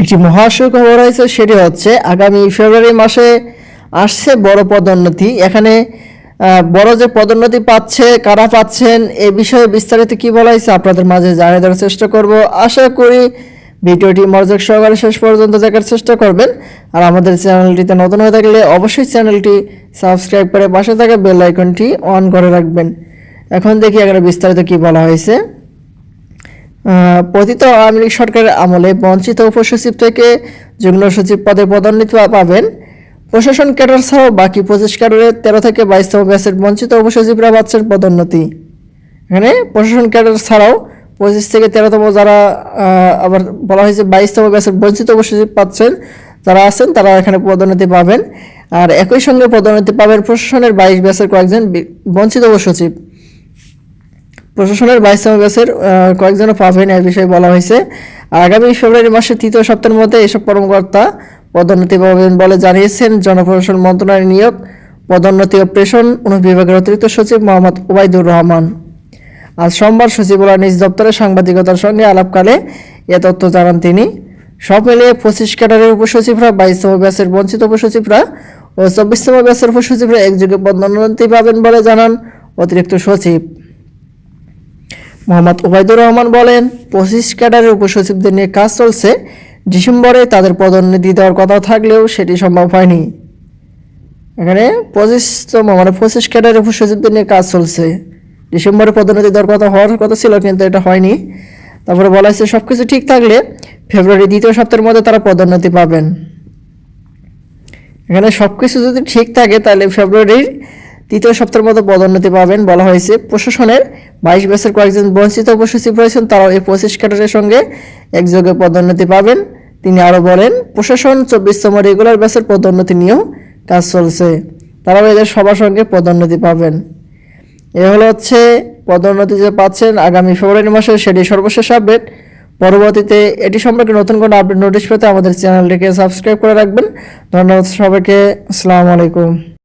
একটি মহাশয় খবর হয়েছে সেটি হচ্ছে আগামী ফেব্রুয়ারি মাসে আসছে বড় পদোন্নতি। এখানে বড় যে পদোন্নতি পাচ্ছে, কারা পাচ্ছেন, এ বিষয়ে বিস্তারিত কি বলা হয়েছে আপনাদের মাঝে জানিয়ে দেওয়ার চেষ্টা করব। আশা করি ভিডিওটি মনোযোগ সহকারে শেষ পর্যন্ত দেখার চেষ্টা করবেন। আর আমাদের চ্যানেলটিতে নতুন হয়ে থাকলে অবশ্যই চ্যানেলটি সাবস্ক্রাইব করে পাশে থাকা বেল আইকনটি অন করে রাখবেন। এখন দেখি এখানে বিস্তারিত কি বলা হয়েছে। পতিত আওয়ামী লীগ সরকারের আমলে বঞ্চিত উপসচিব থেকে যুগ্ম সচিব পদে পদোন্নতি পাবেন। প্রশাসন ক্যাডার ছাড়াও বাকি পঁচিশ ক্যাডারের তেরো থেকে বাইশতম ব্যাচের বঞ্চিত উপসচিবরা পাচ্ছেন পদোন্নতি। এখানে প্রশাসন ক্যাডার ছাড়াও পঁচিশ থেকে তেরোতম যারা আবার বলা হয়েছে বাইশতম ব্যাচের বঞ্চিত উপসচিব পাচ্ছেন, যারা আছেন, তারা এখানে পদোন্নতি পাবেন। আর একই সঙ্গে পদোন্নতি পাবেন প্রশাসনের বাইশ ব্যাচের কয়েকজন বঞ্চিত উপসচিব। প্রশাসনের বাইশতম ব্যাচের কয়েকজন পাবেন এর বিষয়ে বলা হয়েছে। আর আগামী ফেব্রুয়ারি মাসের তৃতীয় সপ্তাহের মধ্যে এসব কর্মকর্তা পদোন্নতি পাবেন বলে জানিয়েছেন জনপ্রশাসন মন্ত্রণালয়ের নিয়োগ, পদোন্নতি ও প্রেষণ অনুবিভাগের অতিরিক্ত সচিব মোহাম্মদ ওবায়দুর রহমান। আজ সোমবার সচিবালয় নিজ দপ্তরে সাংবাদিকতার সঙ্গে আলাপকালে এ তথ্য জানান তিনি। সব মিলিয়ে পঁচিশ ক্যাডারের উপসচিবরা বাইশতম ব্যাচের বঞ্চিত উপসচিবরা ও চব্বিশতম ব্যাচের উপসচিবরা একযোগে পদোন্নতি পাবেন বলে জানান অতিরিক্ত সচিব। মোহাম্মদ ওবায়দুর রহমান বলেন, পঁচিশ ক্যাডারের উপসচিবদের নিয়ে কাজ চলছে। ডিসেম্বরে তাদের পদোন্নতি দেওয়ার কথা থাকলেও সেটি সম্ভব হয়নি। এখানে পঁচিশতম মানে পঁচিশ ক্যাডারের উপসচিবদের নিয়ে কাজ চলছে। ডিসেম্বরে পদোন্নতি দেওয়ার কথা হওয়ার কথা ছিল, কিন্তু এটা হয়নি। তারপরে বলা হয়েছে সব কিছু ঠিক থাকলে ফেব্রুয়ারি দ্বিতীয় সপ্তাহের মধ্যে তারা পদোন্নতি পাবেন। এখানে সব কিছু যদি ঠিক থাকে, তাহলে ফেব্রুয়ারির তৃতীয় সপ্তাহের মতো পদোন্নতি পাবেন বলা হয়েছে। প্রশাসনের বাইশ ব্যাচের কয়েকজন বঞ্চিত উপসচিব রয়েছেন, তারাও এই পঁচিশ ক্যাডারের সঙ্গে একযোগে পদোন্নতি পাবেন। তিনি আরও বলেন, প্রশাসন চব্বিশতম রেগুলার ব্যাচের পদোন্নতি নিয়েও কাজ চলছে। তারাও এদের সবার সঙ্গে পদোন্নতি পাবেন। এ হলো হচ্ছে পদোন্নতি যে পাচ্ছেন আগামী ফেব্রুয়ারি মাসে, সেটি সর্বশেষ আপডেট। পরবর্তীতে এটি সম্পর্কে নতুন কোনো আপডেট নোটিশ পেতে আমাদের চ্যানেলটিকে সাবস্ক্রাইব করে রাখবেন। ধন্যবাদ সবাইকে, আসসালামু আলাইকুম।